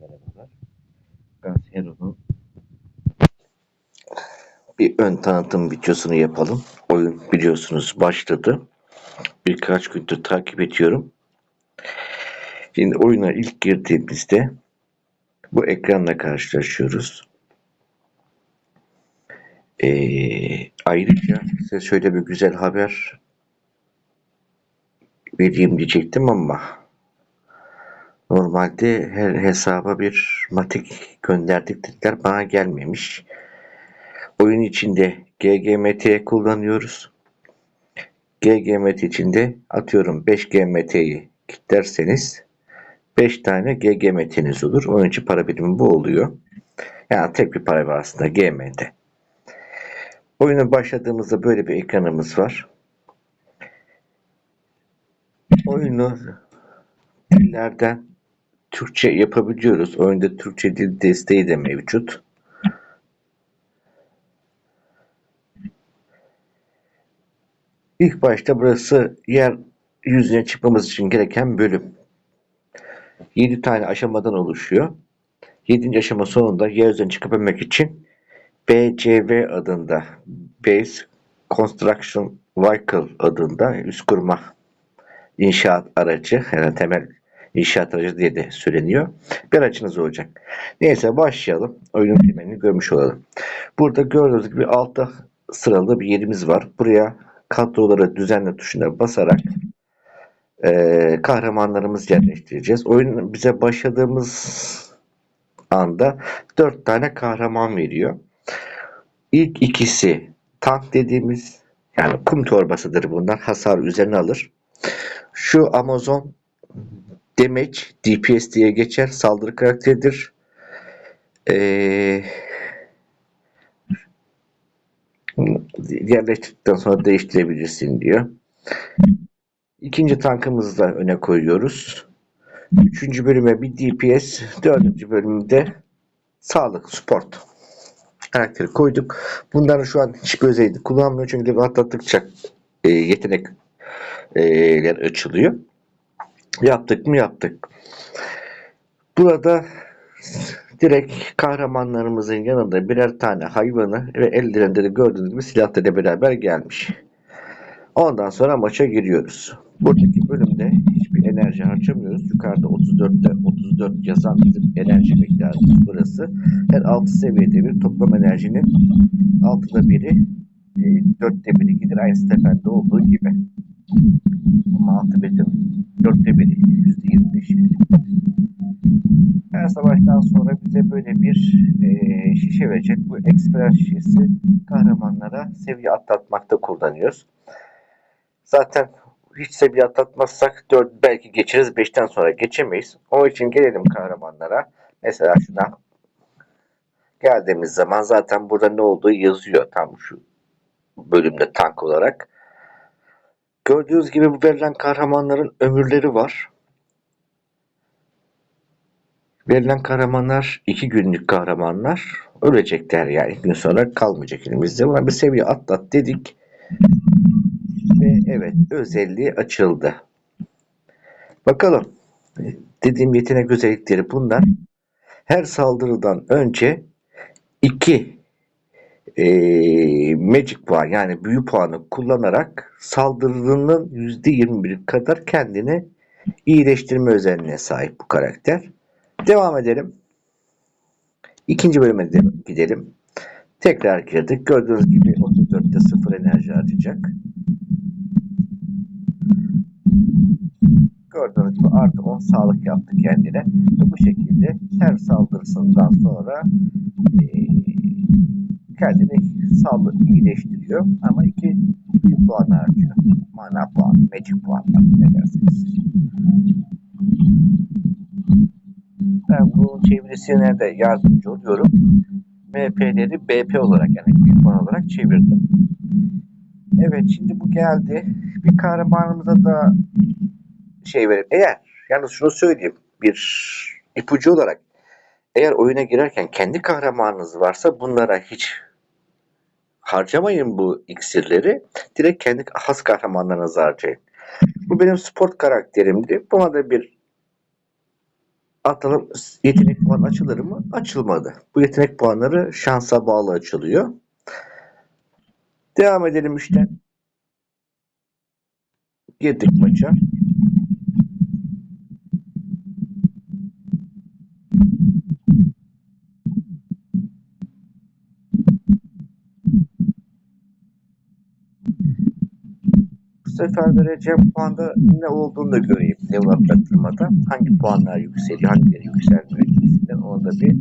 merhabalar. Gaz Hero'nun bir ön tanıtım videosunu yapalım. Oyun biliyorsunuz başladı. Birkaç gündür takip ediyorum. Şimdi oyuna ilk girdiğimizde bu ekranla karşılaşıyoruz. Ee, ayrıca size şöyle bir güzel haber vereyim diyecektim ama Normalde her hesaba bir matik gönderdik dediler. Bana gelmemiş. Oyun içinde GGMT kullanıyoruz. GGMT içinde atıyorum 5 GMT'yi kilitlerseniz 5 tane GGMT'niz olur. Oyun içi para birimi bu oluyor. Yani tek bir para var aslında GMT. Oyuna başladığımızda böyle bir ekranımız var. Oyunu dillerden Türkçe yapabiliyoruz. Oyunda Türkçe dil desteği de mevcut. İlk başta burası yer yüzüne çıkmamız için gereken bölüm. 7 tane aşamadan oluşuyor. 7. aşama sonunda yer yüzüne çıkabilmek için BCV adında Base Construction Vehicle adında üst kurma inşaat aracı yani temel inşaat aracı diye de söyleniyor. Bir aracınız olacak. Neyse başlayalım. Oyunun temelini görmüş olalım. Burada gördüğünüz gibi altta sıralı bir yerimiz var. Buraya kadroları düzenle tuşuna basarak e, kahramanlarımızı yerleştireceğiz. Oyun bize başladığımız anda 4 tane kahraman veriyor. İlk ikisi tank dediğimiz yani kum torbasıdır bunlar. Hasar üzerine alır. Şu Amazon Damage DPS diye geçer. Saldırı karakteridir. Ee, yerleştirdikten sonra değiştirebilirsin diyor. İkinci tankımızı da öne koyuyoruz. Üçüncü bölüme bir DPS, dördüncü bölümde sağlık, sport karakteri koyduk. Bunların şu an hiçbir özelliğini kullanmıyor çünkü atlattıkça e, yetenekler açılıyor. Yaptık mı yaptık. Burada direkt kahramanlarımızın yanında birer tane hayvanı ve ellerinde de gördüğünüz gibi silahlarıyla beraber gelmiş. Ondan sonra maça giriyoruz. Buradaki bölümde hiçbir enerji harcamıyoruz. Yukarıda 34'te 34 yazan bizim enerji miktarımız burası. Her 6 seviyede bir toplam enerjinin 6'da biri e, 4'te biri gider. Aynı Stephen'de olduğu gibi. Ama 6 betim 4'te biri %25. Her savaştan sonra bize böyle bir e, şişe verecek. Bu eksper şişesi kahramanlara seviye atlatmakta kullanıyoruz. Zaten hiç seviye atlatmazsak 4 belki geçeriz 5'ten sonra geçemeyiz. Onun için gelelim kahramanlara. Mesela şuna geldiğimiz zaman zaten burada ne olduğu yazıyor tam şu bölümde tank olarak. Gördüğünüz gibi bu verilen kahramanların ömürleri var. Verilen kahramanlar iki günlük kahramanlar. Ölecekler yani. İki gün sonra kalmayacak elimizde. Buna bir seviye atlat dedik. Ve evet özelliği açıldı. Bakalım. Dediğim yetenek özellikleri bunlar. Her saldırıdan önce iki e, magic puan yani büyü puanı kullanarak saldırının %21 kadar kendini iyileştirme özelliğine sahip bu karakter. Devam edelim. İkinci bölüme de gidelim. Tekrar girdik. Gördüğünüz gibi 34'te 0 enerji harcayacak. Gördüğünüz gibi artı 10 sağlık yaptı kendine. Ve bu şekilde her saldırısından sonra e, kendini sağlık iyileştiriyor. Ama iki büyük puan harcıyor. Mana puanı, magic puanlar ne dersiniz. Ben bunun çevirisine de yardımcı oluyorum. MP'leri BP olarak yani büyük puan olarak çevirdim. Evet şimdi bu geldi. Bir kahramanımıza da şey verin. Eğer yalnız şunu söyleyeyim bir ipucu olarak eğer oyuna girerken kendi kahramanınız varsa bunlara hiç harcamayın bu iksirleri. Direkt kendi has kahramanlarınızı harcayın. Bu benim sport karakterimdi. Buna da bir atalım yetenek puanı açılır mı? Açılmadı. Bu yetenek puanları şansa bağlı açılıyor. Devam edelim işte. Girdik maça. Bu sefer vereceğim puanda ne olduğunu da göreyim. Level atlattırmada. Hangi puanlar yükseliyor, hangileri yükselmiyor gibisinden onu da bir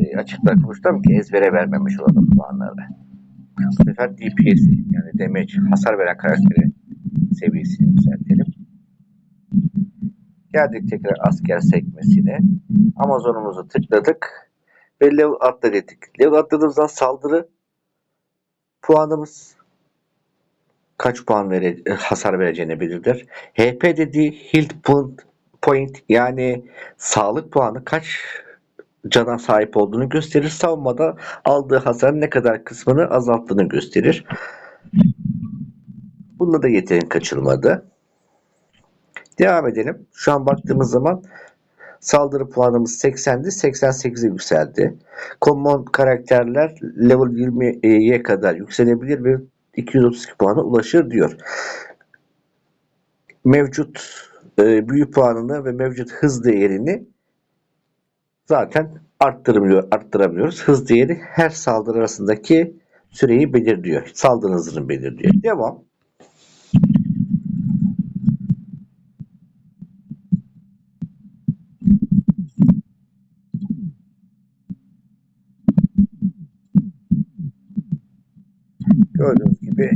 e, açıklar konuştum ki ezbere vermemiş olalım puanları. Bu sefer DPS yani damage, hasar veren karakteri seviyesini yükseltelim. Geldik tekrar asker sekmesine. Amazon'umuzu tıkladık. Ve level atla. Level atladığımızda saldırı puanımız kaç puan vere, hasar vereceğini belirler. HP dediği health point, yani sağlık puanı kaç cana sahip olduğunu gösterir. Savunmada aldığı hasarın ne kadar kısmını azalttığını gösterir. Bunda da yetenek kaçılmadı. Devam edelim. Şu an baktığımız zaman saldırı puanımız 80'di. 88'e yükseldi. Common karakterler level 20'ye kadar yükselebilir ve 232 puana ulaşır diyor. Mevcut e, büyü puanını ve mevcut hız değerini zaten arttırmıyor, arttırabiliyoruz. Hız değeri her saldırı arasındaki süreyi belirliyor. Saldırı hızını belirliyor. Devam. Gördüğünüz gibi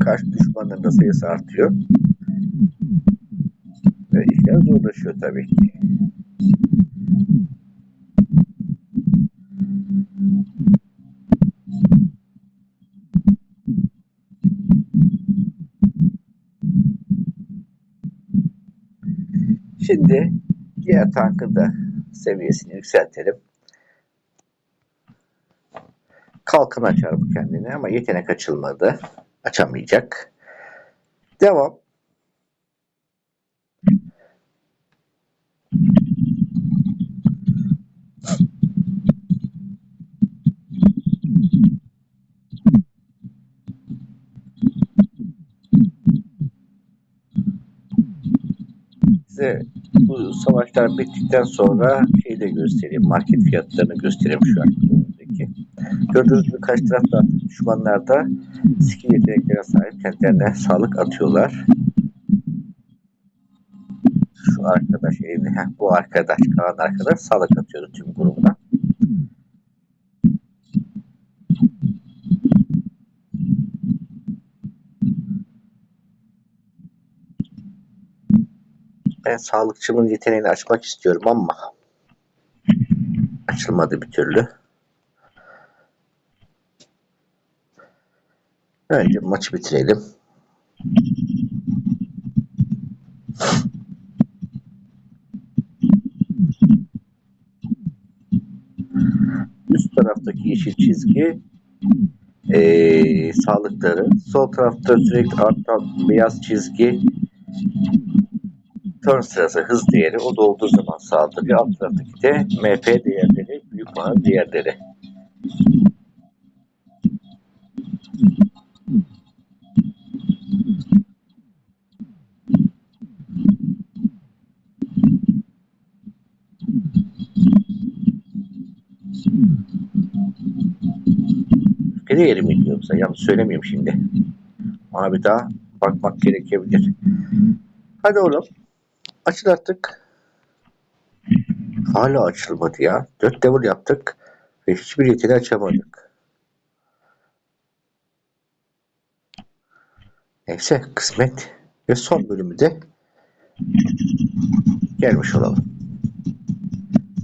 karşı düşmanların da sayısı artıyor. Ve işler zorlaşıyor tabii ki. Şimdi diğer tankın da seviyesini yükseltelim. Kalkan açar bu kendine ama yetenek açılmadı. Açamayacak. Devam. Size bu savaşlar bittikten sonra şeyi de göstereyim. Market fiyatlarını göstereyim şu an. önümüzdeki. Gördüğünüz gibi karşı tarafta düşmanlar da skill yeteneklerine sahip kendilerine sağlık atıyorlar. Şu arkadaş evli, heh, bu arkadaş, kalan arkadaş sağlık atıyordu tüm grubuna. Ben sağlıkçımın yeteneğini açmak istiyorum ama açılmadı bir türlü. Önce maçı bitirelim. Üst taraftaki yeşil çizgi eee sağlıkları. Sol tarafta sürekli artan beyaz çizgi turn sırası hız değeri. O da olduğu zaman saldırıyor. Alt taraftaki de MP değerleri, büyük değerleri. Öfke değeri miydi yoksa? Yanlış söylemeyeyim şimdi. Ona bir daha bakmak gerekebilir. Hadi oğlum. Açıl artık. Hala açılmadı ya. 4 level yaptık ve hiçbir yeteneği açamadık. Neyse kısmet ve son bölümü de gelmiş olalım.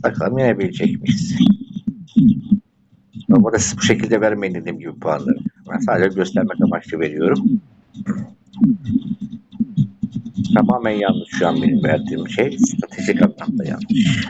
Bakalım yenebilecek miyiz? Ama burası bu şekilde vermeyin dediğim gibi puanları. Ben sadece göstermek amaçlı veriyorum. Tamamen yanlış şu an benim verdiğim şey. Stratejik anlamda yanlış.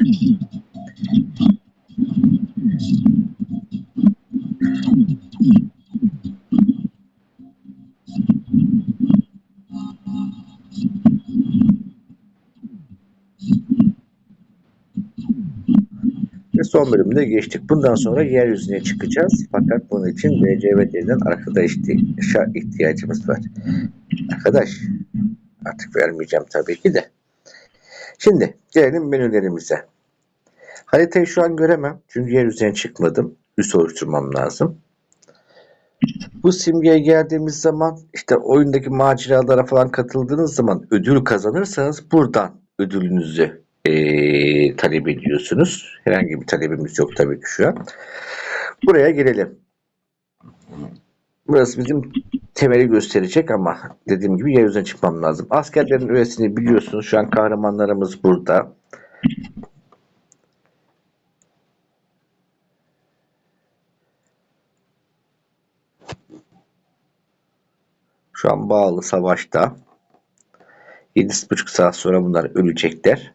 Son bölümde geçtik. Bundan sonra yeryüzüne çıkacağız. Fakat bunun için BCV denilen arkadaşa ihtiyacımız var. Arkadaş artık vermeyeceğim tabii ki de. Şimdi gelelim menülerimize. Haritayı şu an göremem. Çünkü yeryüzüne çıkmadım. Üs oluşturmam lazım. Bu simgeye geldiğimiz zaman işte oyundaki maceralara falan katıldığınız zaman ödül kazanırsanız buradan ödülünüzü eee, talep ediyorsunuz. Herhangi bir talebimiz yok tabii ki şu an. Buraya gelelim. Burası bizim temeli gösterecek ama dediğim gibi yeryüzüne çıkmam lazım. Askerlerin üyesini biliyorsunuz. Şu an kahramanlarımız burada. Şu an bağlı savaşta. 7,5 saat sonra bunlar ölecekler.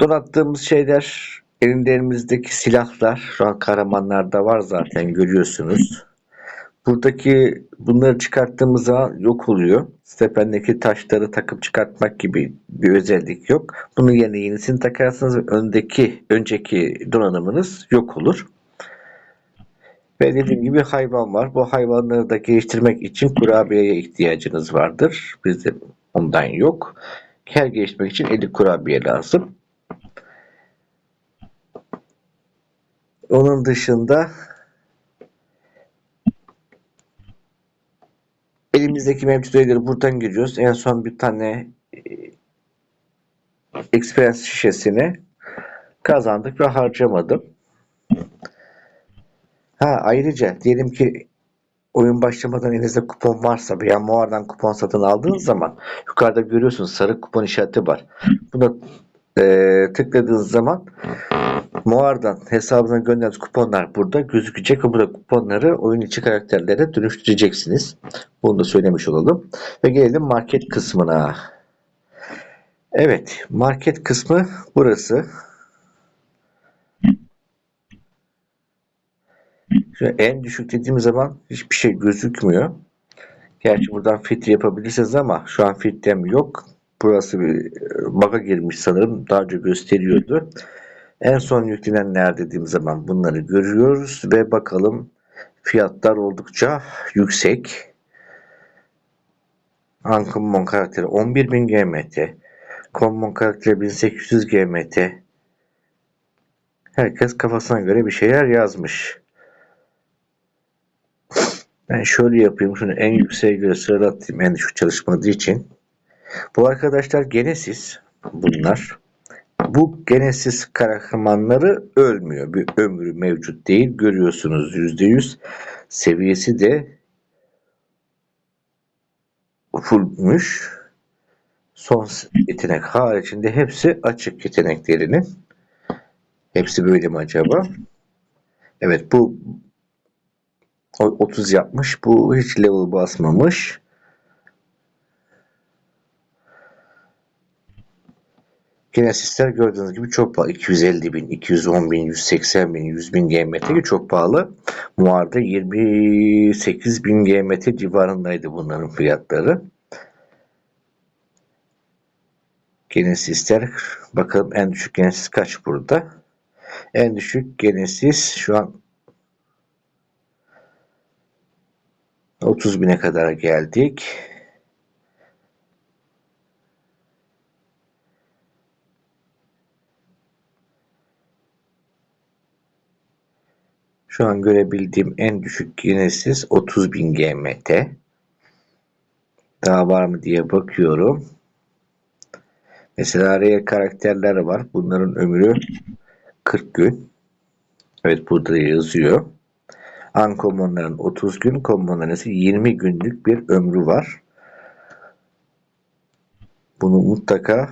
Donattığımız şeyler ellerimizdeki silahlar şu an kahramanlarda var zaten görüyorsunuz. Buradaki bunları çıkarttığımız zaman yok oluyor. Stependeki taşları takıp çıkartmak gibi bir özellik yok. Bunun yerine yenisini takarsınız ve öndeki önceki donanımınız yok olur. Ve dediğim gibi hayvan var. Bu hayvanları da geliştirmek için kurabiyeye ihtiyacınız vardır. Bizde ondan yok. Her geliştirmek için 50 kurabiye lazım. Onun dışında elimizdeki mevcut öğeleri buradan giriyoruz. En son bir tane e, experience şişesini kazandık ve harcamadım. Ha ayrıca diyelim ki oyun başlamadan elinizde kupon varsa veya Moar'dan kupon satın aldığınız zaman yukarıda görüyorsunuz sarı kupon işareti var. Buna e, tıkladığınız zaman Moar'dan hesabına gönderdiğiniz kuponlar burada gözükecek ve burada kuponları oyun içi karakterlere dönüştüreceksiniz. Bunu da söylemiş olalım. Ve gelelim market kısmına. Evet, market kısmı burası. Şimdi en düşük dediğim zaman hiçbir şey gözükmüyor. Gerçi buradan filtre yapabilirsiniz ama şu an filtrem yok. Burası bir bug'a girmiş sanırım. Daha önce gösteriyordu. En son yüklenenler dediğim zaman bunları görüyoruz ve bakalım fiyatlar oldukça yüksek. Uncommon karakteri 11.000 GMT. Common karakteri 1800 GMT. Herkes kafasına göre bir şeyler yazmış. Ben şöyle yapayım. Şunu en yükseğe göre sıralatayım. En düşük çalışmadığı için. Bu arkadaşlar Genesis bunlar. Bu Genesis kahramanları ölmüyor. Bir ömrü mevcut değil. Görüyorsunuz %100. Seviyesi de fullmüş. Son yetenek haricinde hepsi açık yeteneklerinin. Hepsi böyle mi acaba? Evet bu 30 yapmış. Bu hiç level basmamış. Genesisler gördüğünüz gibi çok pahalı. 250 bin, 210 bin, 180 bin, 100 bin GMT çok pahalı. Muarda 28 bin GMT civarındaydı bunların fiyatları. Genesisler bakalım en düşük Genesis kaç burada? En düşük Genesis şu an 30 bine kadar geldik. Şu an görebildiğim en düşük Genesis 30.000 GMT. Daha var mı diye bakıyorum. Mesela rare karakterler var. Bunların ömrü 40 gün. Evet burada yazıyor. Uncommon'ların 30 gün, common'ların ise 20 günlük bir ömrü var. Bunu mutlaka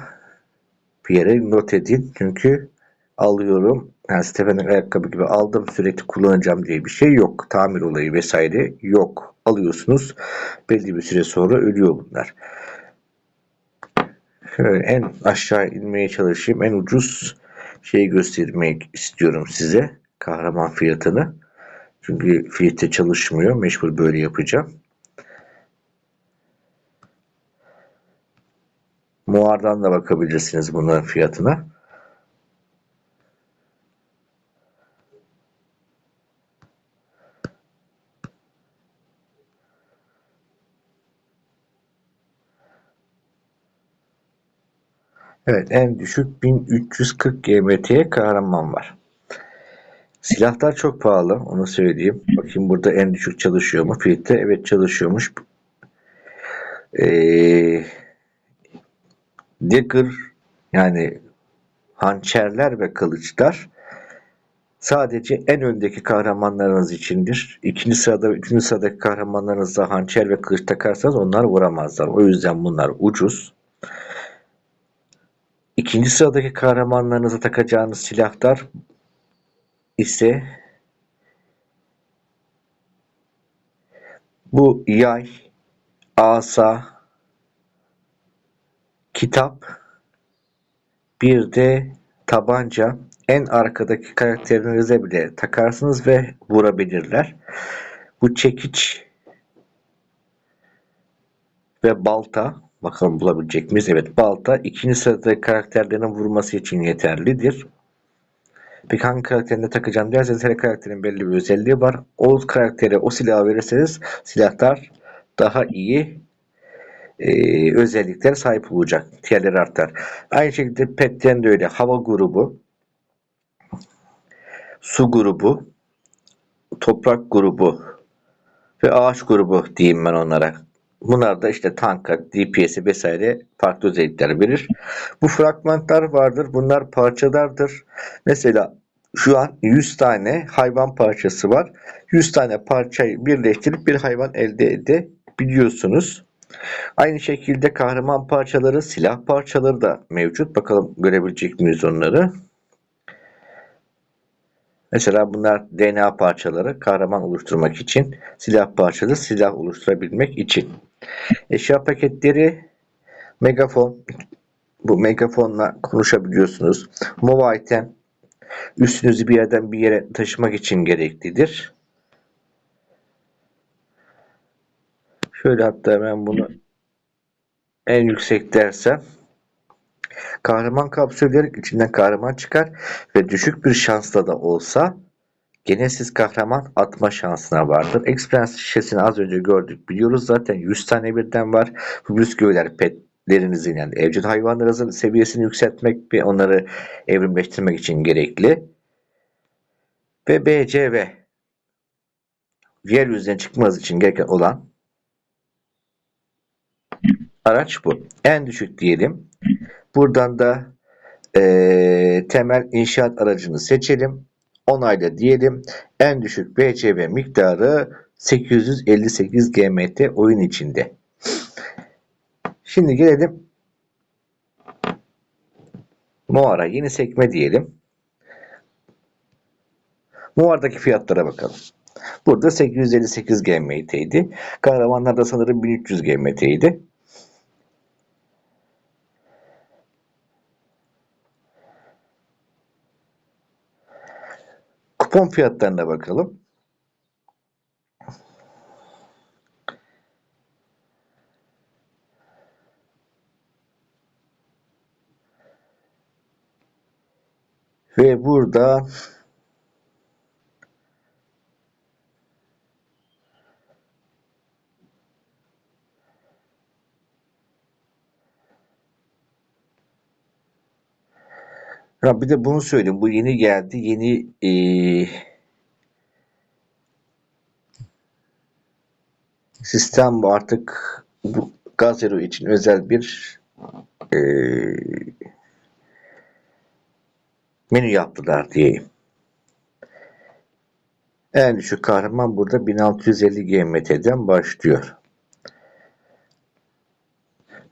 bir yere not edin. Çünkü alıyorum. Yani Stephen'in ayakkabı gibi aldım sürekli kullanacağım diye bir şey yok. Tamir olayı vesaire yok. Alıyorsunuz. Belli bir süre sonra ölüyor bunlar. Şöyle en aşağı inmeye çalışayım. En ucuz şeyi göstermek istiyorum size. Kahraman fiyatını. Çünkü filtre çalışmıyor. Mecbur böyle yapacağım. Muar'dan da bakabilirsiniz bunların fiyatına. Evet en düşük 1340 GMT'ye kahraman var. Silahlar çok pahalı onu söyleyeyim. Bakayım burada en düşük çalışıyor mu? Fiyatı evet çalışıyormuş. Ee, Dagger yani hançerler ve kılıçlar sadece en öndeki kahramanlarınız içindir. İkinci sırada üçüncü sıradaki kahramanlarınızda hançer ve kılıç takarsanız onlar vuramazlar. O yüzden bunlar ucuz. İkinci sıradaki kahramanlarınıza takacağınız silahlar ise bu yay, asa, kitap, bir de tabanca en arkadaki karakterinize bile takarsınız ve vurabilirler. Bu çekiç ve balta bakalım bulabilecek miyiz? Evet balta ikinci sıradaki karakterlerin vurması için yeterlidir. Peki hangi karakterine takacağım derseniz her karakterin belli bir özelliği var. O karaktere o silahı verirseniz silahlar daha iyi e, özelliklere sahip olacak. Tiyerleri artar. Aynı şekilde petlerin de öyle. Hava grubu, su grubu, toprak grubu ve ağaç grubu diyeyim ben onlara. Bunlar da işte tanka, DPS'i vesaire farklı özellikler verir. Bu fragmentler vardır. Bunlar parçalardır. Mesela şu an 100 tane hayvan parçası var. 100 tane parçayı birleştirip bir hayvan elde edebiliyorsunuz. Aynı şekilde kahraman parçaları, silah parçaları da mevcut. Bakalım görebilecek miyiz onları? Mesela bunlar DNA parçaları kahraman oluşturmak için, silah parçaları silah oluşturabilmek için. Eşya paketleri megafon. Bu megafonla konuşabiliyorsunuz. Mova item üstünüzü bir yerden bir yere taşımak için gereklidir. Şöyle hatta ben bunu en yüksek dersem kahraman kapsülleri içinden kahraman çıkar ve düşük bir şansla da olsa gene siz kahraman atma şansına vardır. Experience şişesini az önce gördük biliyoruz zaten 100 tane birden var. Bu bisküviler petlerinizin yani evcil hayvanlarınızın seviyesini yükseltmek ve onları evrimleştirmek için gerekli. Ve BCV yeryüzüne çıkmanız için gereken olan araç bu. En düşük diyelim. Buradan da e, temel inşaat aracını seçelim. Onayla diyelim. En düşük BCV miktarı 858 GMT oyun içinde. Şimdi gelelim Muara yeni sekme diyelim. Muar'daki fiyatlara bakalım. Burada 858 GMT idi. Kahramanlarda sanırım 1300 GMT idi. Kupon fiyatlarına bakalım. Ve burada Ya bir de bunu söyleyeyim. Bu yeni geldi. Yeni eee sistem bu artık bu Gazero için özel bir eee menü yaptılar diyeyim. En düşük kahraman burada 1650 GMT'den başlıyor.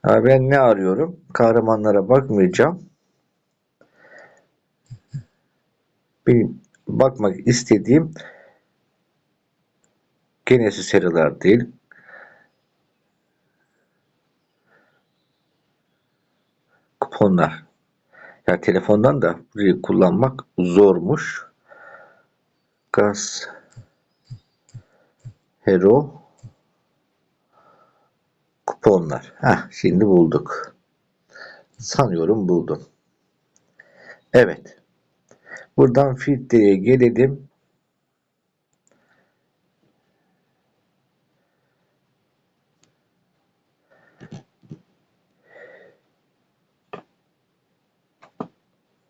Ha ben ne arıyorum? Kahramanlara bakmayacağım. Benim bakmak istediğim genesi seriler değil. Kuponlar. Ya telefondan da burayı kullanmak zormuş. Gaz Hero kuponlar. Heh, şimdi bulduk. Sanıyorum buldum. Evet. Buradan filtreye gelelim.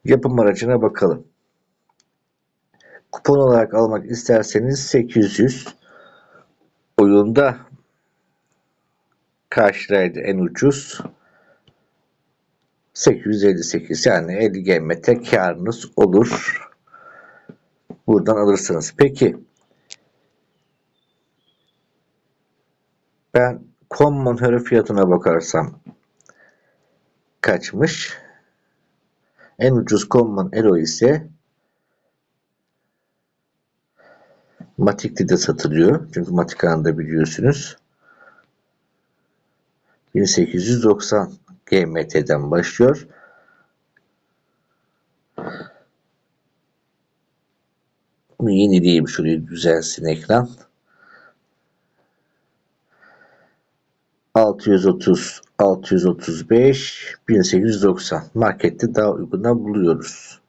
Yapım aracına bakalım. Kupon olarak almak isterseniz 800 oyunda kaç liraydı en ucuz? 858 yani 50 GMT karınız olur. Buradan alırsınız. Peki ben Common Hero fiyatına bakarsam kaçmış? En ucuz Common Hero ise Matik'te de satılıyor. Çünkü Matik biliyorsunuz. 1890 GMT'den başlıyor. Bunu yenileyeyim şurayı düzelsin ekran. 630, 635, 1890. Markette daha uyguna buluyoruz.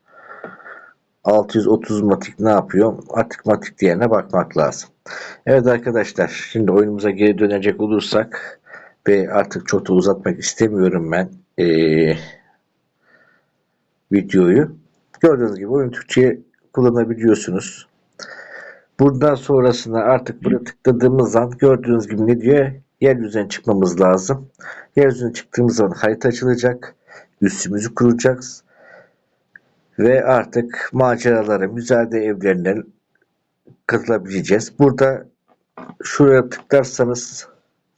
630 matik ne yapıyor? Artık matik diyene bakmak lazım. Evet arkadaşlar şimdi oyunumuza geri dönecek olursak ve artık çok da uzatmak istemiyorum ben ee, videoyu. Gördüğünüz gibi oyun Türkçe kullanabiliyorsunuz. Buradan sonrasında artık buraya tıkladığımız an gördüğünüz gibi ne diyor? Yeryüzüne çıkmamız lazım. Yeryüzüne çıktığımız zaman harita açılacak. Üstümüzü kuracağız. Ve artık maceralara, müzayede evlerine katılabileceğiz. Burada şuraya tıklarsanız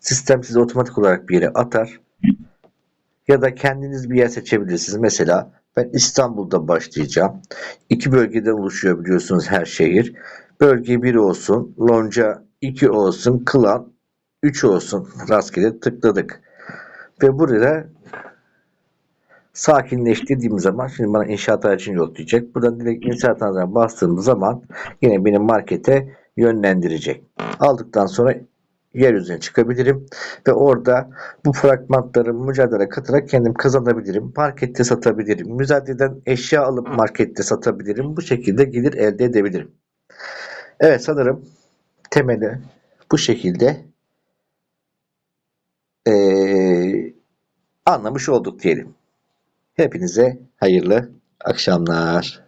sistem sizi otomatik olarak bir yere atar. Ya da kendiniz bir yer seçebilirsiniz. Mesela ben İstanbul'da başlayacağım. İki bölgeden oluşuyor biliyorsunuz her şehir. Bölge 1 olsun, Lonca 2 olsun, Klan 3 olsun. Rastgele tıkladık. Ve burada sakinleş dediğim zaman şimdi bana inşaat aracını yollayacak. Buradan direkt inşaat aracına bastığım zaman yine benim markete yönlendirecek. Aldıktan sonra yeryüzüne çıkabilirim ve orada bu fragmentları mücadele katarak kendim kazanabilirim. Markette satabilirim. Müzadereden eşya alıp markette satabilirim. Bu şekilde gelir elde edebilirim. Evet sanırım temeli bu şekilde ee, anlamış olduk diyelim. Hepinize hayırlı akşamlar.